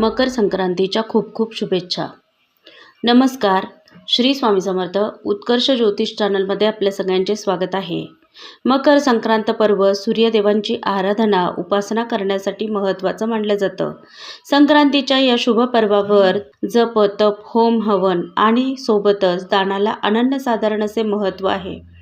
मकर संक्रांतीच्या खूप खूप शुभेच्छा. नमस्कार श्री स्वामी समर्थ उत्कर्ष ज्योतिष चॅनलमध्ये आपल्या सगळ्यांचे स्वागत आहे. मकर संक्रांत पर्व सूर्यदेवांची आराधना उपासना करण्यासाठी महत्त्वाचं मानलं जातं. संक्रांतीच्या या शुभ पर्वावर जप तप होम हवन आणि सोबतच दानाला अनन्यसाधारण असे महत्त्व आहे.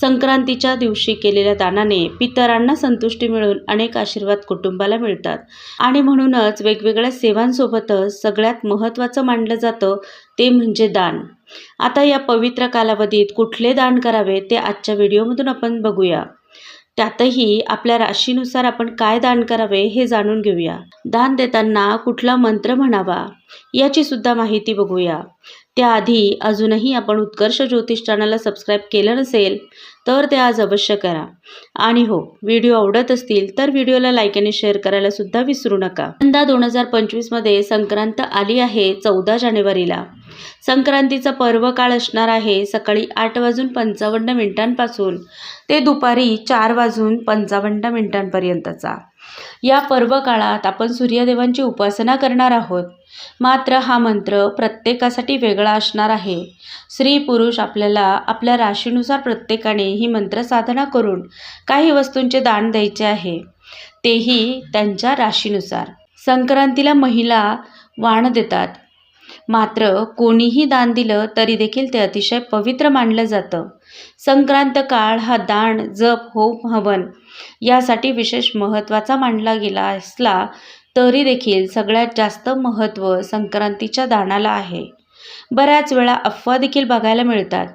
संक्रांतीच्या दिवशी केलेल्या दानाने पितरांना संतुष्टी मिळून अनेक आशीर्वाद कुटुंबाला मिळतात. आणि म्हणूनच वेगवेगळ्या सेवांसोबतच सगळ्यात महत्त्वाचं मानलं जातं ते म्हणजे दान. आता या पवित्र कालावधीत कुठले दान करावे ते आजच्या व्हिडिओमधून आपण बघूया. त्यातही आपल्या राशीनुसार आपण काय दान करावे हे जाणून घेऊया. दान देताना कुठला मंत्र म्हणावा याची सुद्धा माहिती बघूया. त्याआधी अजूनही आपण उत्कर्ष ज्योतिष चॅनलला सबस्क्राईब केलं नसेल तर ते आज अवश्य करा. आणि हो व्हिडिओ आवडत असतील तर व्हिडिओला लाईक आणि शेअर करायला सुद्धा विसरू नका. यंदा दोन हजार पंचवीसमध्ये संक्रांत आली आहे चौदा जानेवारीला. संक्रांतीचा पर्व काळ असणार आहे सकाळी आठ वाजून पंचावन्न मिनिटांपासून. ते दुपारी चार वाजून पंचावन्न मिनिटांपर्यंतचा. या पर्व काळात आपण सूर्यदेवांची उपासना करणार आहोत. मात्र हा मंत्र प्रत्येकासाठी वेगळा असणार आहे. स्त्री पुरुष आपल्याला आपल्या राशीनुसार प्रत्येकाने ही मंत्र साधना करून काही वस्तूंचे दान द्यायचे आहे. तेही त्यांच्या राशीनुसार. संक्रांतीला महिला वाण देतात. मात्र कोणीही दान दिलं तरी देखील ते अतिशय पवित्र मानलं जातं. संक्रांत काळ हा दान जप होम हवन यासाठी विशेष महत्त्वाचा मानला गेला असला तरी देखील सगळ्यात जास्त महत्त्व संक्रांतीच्या दानाला आहे. बऱ्याच वेळा अफवा देखील बघायला मिळतात.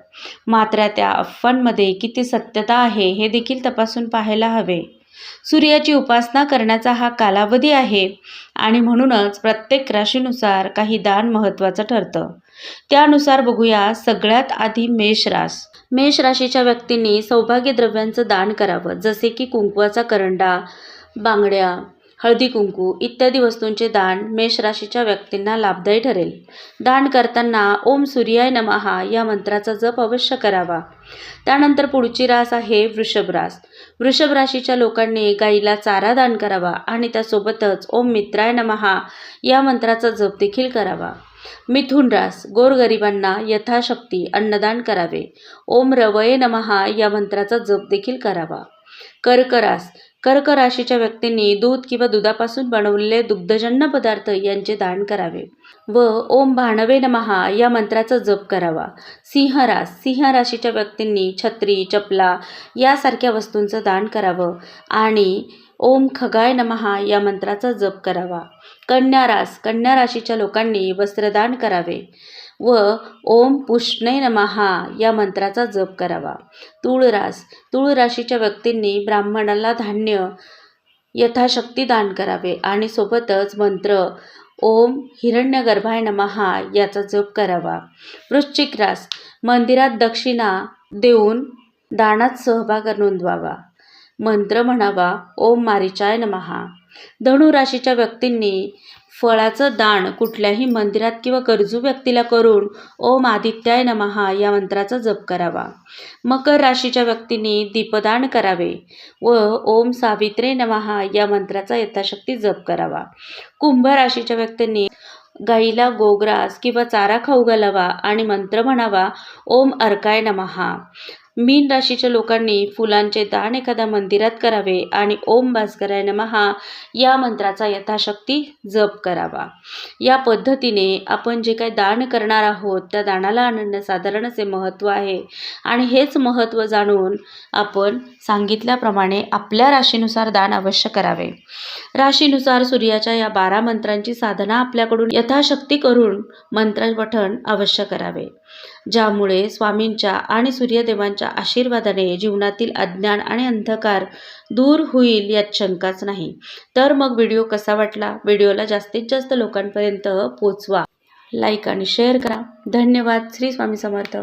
मात्र त्या अफवांमध्ये किती सत्यता आहे हे देखील तपासून पाहायला हवे. सूर्याची उपासना करण्याचा हा कालावधी आहे आणि म्हणूनच प्रत्येक राशीनुसार काही दान महत्त्वाचं ठरतं. त्यानुसार बघूया सगळ्यात आधी मेष रास. मेष राशीच्या व्यक्तींनी सौभाग्य द्रव्यांचं दान करावं जसे की कुंकवाचा करंडा बांगड्या हळदी कुंकू इत्यादी वस्तूंचे दान मेष राशीच्या व्यक्तींना लाभदायी ठरेल. दान करताना ओम सूर्याय नमहा या मंत्राचा जप अवश्य करावा. त्यानंतर पुढची रास आहे वृषभ रास. वृषभ राशीच्या लोकांनी गाईला चारा दान करावा आणि त्यासोबतच ओम मित्राय नमहा या मंत्राचा जप देखील करावा. मिथुन रास गोरगरिबांना यथाशक्ती अन्नदान करावे. ओम रवये नमहा या मंत्राचा जप देखील करावा. कर्करास कर्क राशीच्या व्यक्तींनी दूध किंवा दुधापासून बनवलेले दुग्धजन्य पदार्थ यांचे दान करावे. व ओम भाणवे नमहा या मंत्राचा जप करावा. सिंह रास सिंह राशीच्या व्यक्तींनी छत्री चपला यासारख्या वस्तूंचं दान करावं आणि ओम खगाय नमहा या मंत्राचा जप करावा. कन्या रास कन्या राशीच्या लोकांनी वस्त्रदान करावे. व ओम पुष्णे नमहा या मंत्राचा जप करावा. तुळरास तुळ राशीच्या व्यक्तींनी ब्राह्मणाला धान्य यथाशक्ती दान करावे आणि सोबतच मंत्र ओम हिरण्यगर्भाय नमहा याचा जप करावा. वृश्चिक रास मंदिरात दक्षिणा देऊन दानात सहभाग नोंदवावा. मंत्र म्हणावा ओम मारिचाय नमहा. धनुराशीच्या व्यक्तींनी फळाचं दान कुठल्याही मंदिरात किंवा गरजू व्यक्तीला करून ओम आदित्याय नमहा या मंत्राचा जप करावा. मकर राशीच्या व्यक्तींनी दीपदान करावे व ओम सावित्रे नमहा या मंत्राचा यथाशक्ती जप करावा. कुंभ राशीच्या व्यक्तींनी गाईला गोग्रास किंवा चारा खाऊ घालावा आणि मंत्र म्हणावा ओम अर्काय नमहा. मीन राशीच्या लोकांनी फुलांचे दान एखाद्या मंदिरात करावे आणि ओम भास्कराय नमहा या मंत्राचा यथाशक्ती जप करावा. या पद्धतीने आपण जे काही दान करणार आहोत त्या दानाला अनन्यसाधारण असे महत्त्व आहे. आणि हेच महत्त्व जाणून आपण सांगितल्याप्रमाणे आपल्या राशीनुसार दान अवश्य करावे. राशीनुसार सूर्याच्या या बारा मंत्रांची साधना आपल्याकडून यथाशक्ती करून मंत्रपठण अवश्य करावे. ज्यामुळे स्वामींच्या आणि सूर्यदेवांच्या आशीर्वादाने जीवनातील अज्ञान आणि अंधकार दूर होईल यात शंकाच नाही. तर मग व्हिडिओ कसा वाटला? व्हिडिओला जास्तीत जास्त लोकांपर्यंत पोचवा. लाईक आणि शेअर करा. धन्यवाद. श्री स्वामी समर्थ.